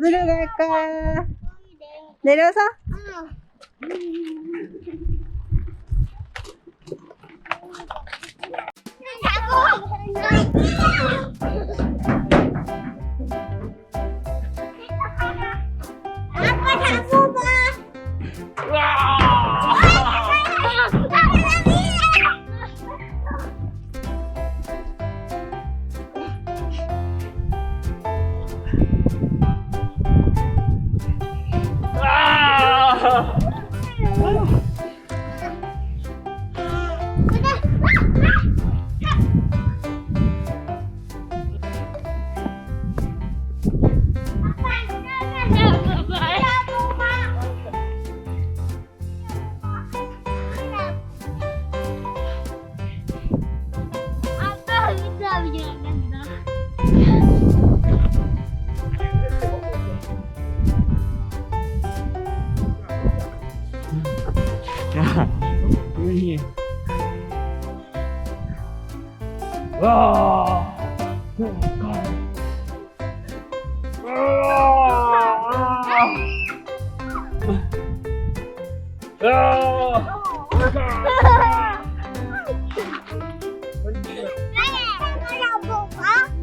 어디로 갈까? 내려서? 아빠 와.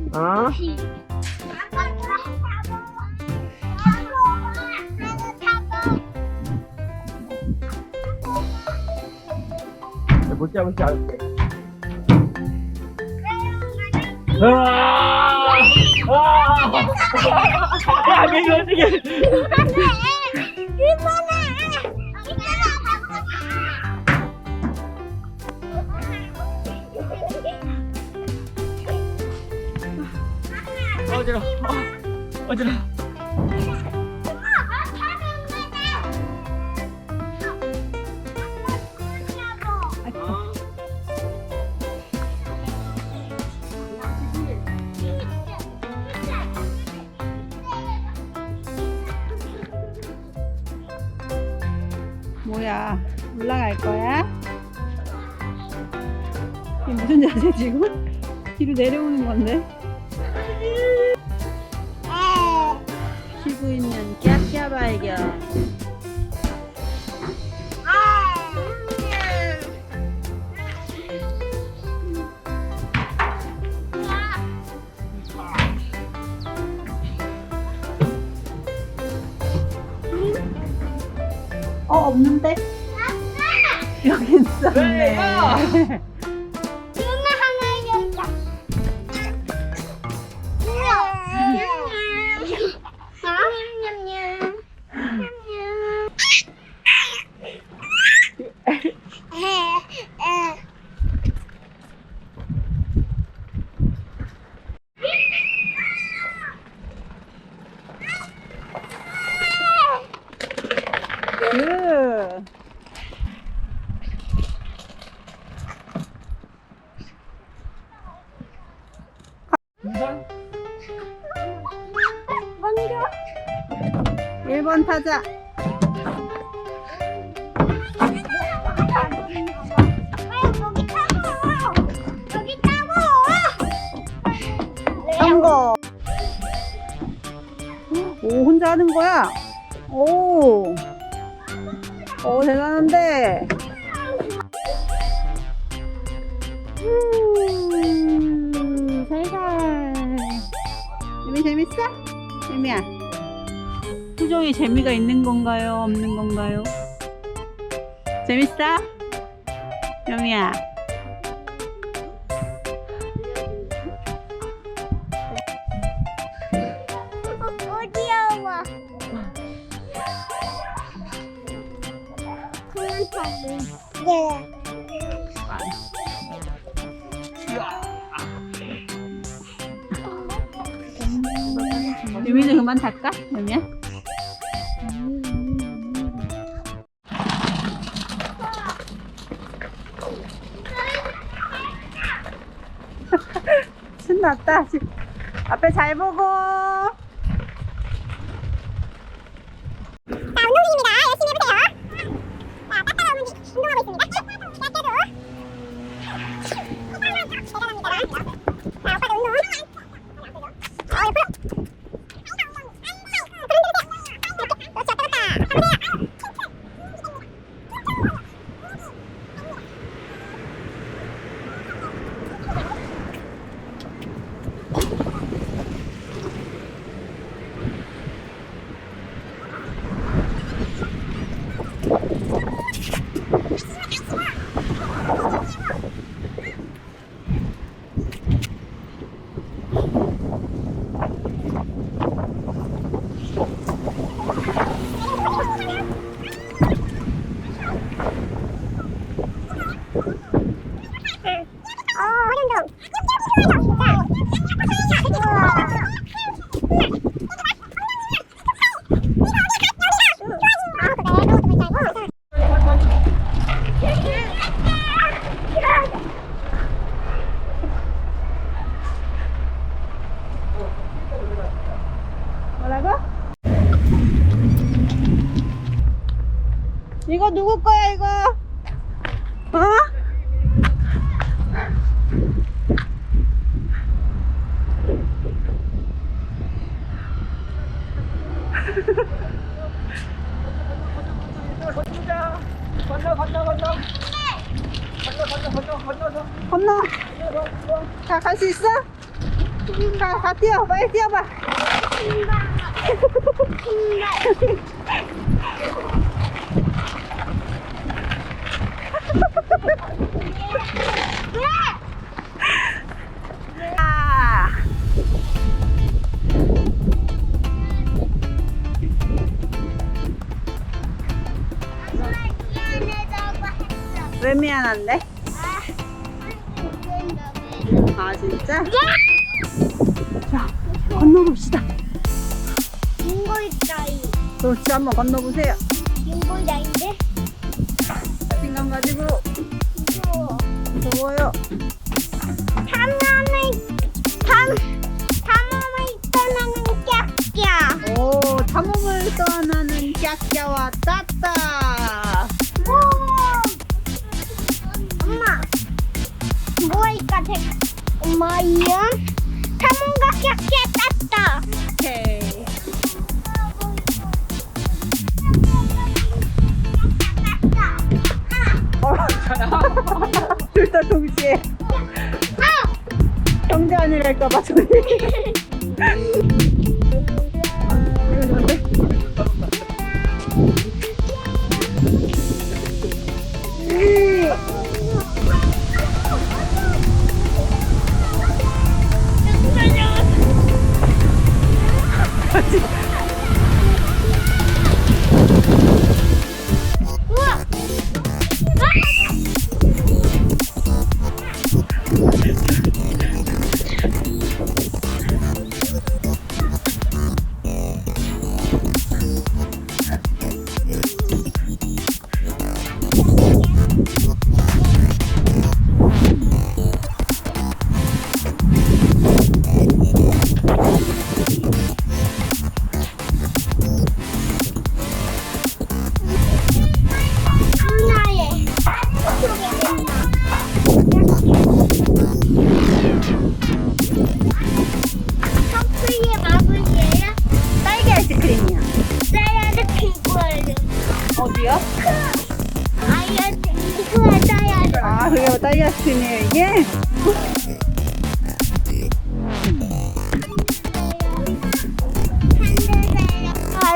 어? 못 잡을지 알았대. 아! 아! 야, 이거 어떻게? 어지러. 어, 어지러. 뭐야? 올라갈 거야? 이게 무슨 자세 지금? 뒤로 내려오는 건데? 쉬고 있는 깍깍 발견. 어 없는데? 여기 있었네. 그 1번 타자. 여기 타고 성공. 오 혼자 하는 거야? 오. 오 대단한데. 음, 살살. 재미 재밌어? 재미야. 표정에 재미가 있는 건가요? 없는 건가요? 재밌어? 여미야. 어디야와 그만 타고 네 유미는 그만 탈까? 여미야? 났다. 지금 앞에 잘 보고. 자, 운동 중입니다. 열심히 해보세요. 자, 따따라 운동, 운동하고 있습니다. 따따로. 대단합니다. 哦我懂懂你不不你 뛰어. 빨리 뛰어봐. 아. 왜 미안한데? 아 진짜? 한번 건너보세요 인고 있다인데? 자신감 가지고 무서워. 무서워요 nagpapatuloy.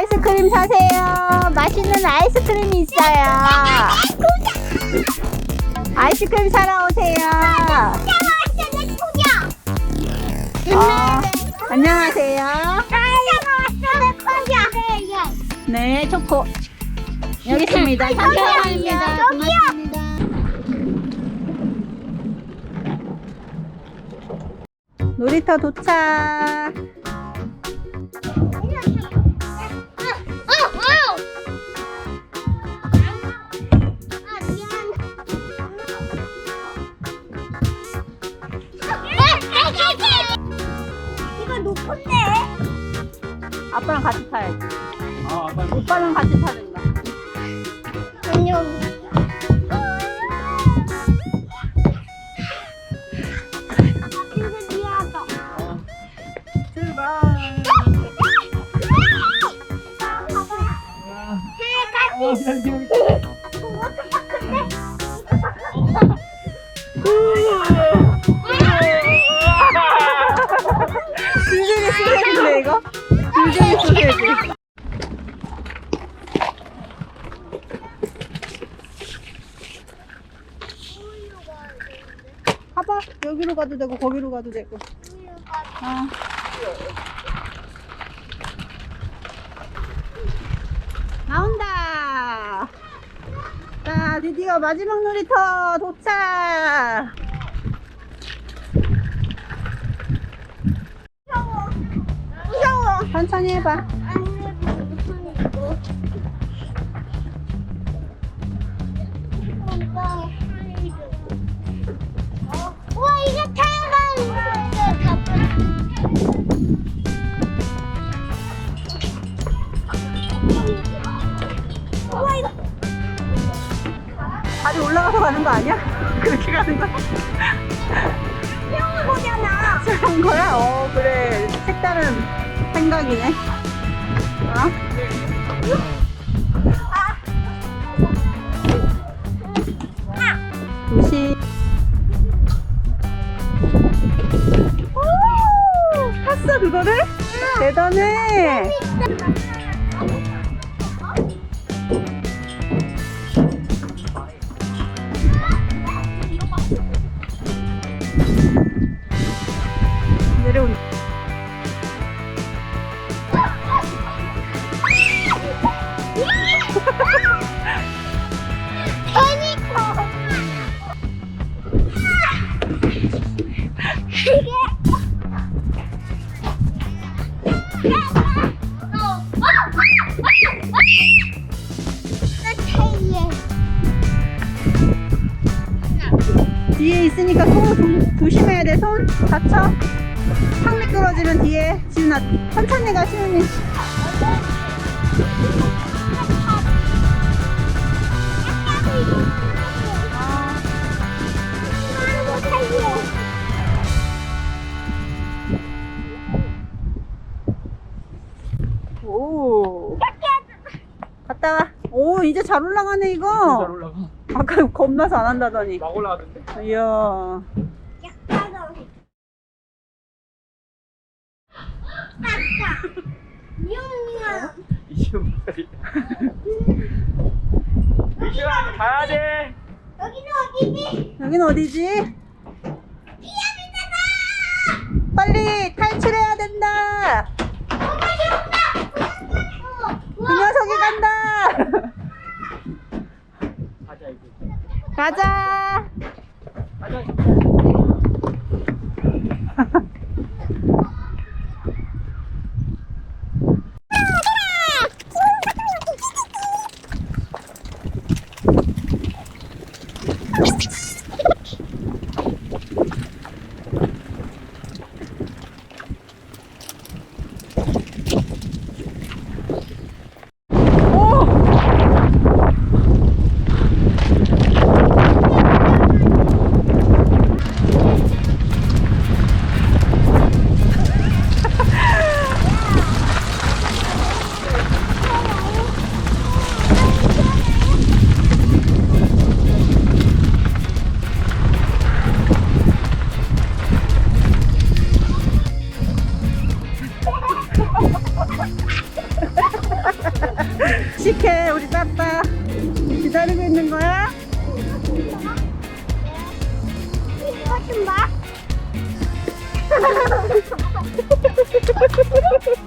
아이스크림 사세요. 맛있는 아이스크림이 있어요. 아이스크림 사러 오세요. 어, 안녕하세요. 네 초코. 여기 있습니다. 감사합니다. 고맙습니다 놀이터 도착 높은데? 아빠랑 같이 타야지 아 아빠 오빠랑 같이 타든가 안녕. 출발 어 여기 여 여기로 가도 되고 거기로 가도 되고. 아. 나온다. 자 드디어 마지막 놀이터 도착. 무서워. 천천히 해봐 가는 거야? 수영한 거잖아. 그런 거야? 어 그래 색다른 생각이네 어? 조심 오, 탔어 그거를? 대단해 내려온다 손 다쳐. 확 미끄러지면 뒤에 지훈아 천천히 가 시훈이. 오. 갔다 와. 오 이제 잘 올라가네 잘 이거. 올라가. 아까 겁나서 안 한다더니. 막 올라가던데? 이야. 빨리. 이시험 가야 돼. 여기는 어디지? 여긴 어디지? 피아미나다! 빨리 탈출해야 된다. 그 녀석이 간다. 가자 이제. 가자. 가자. Ha ha ha!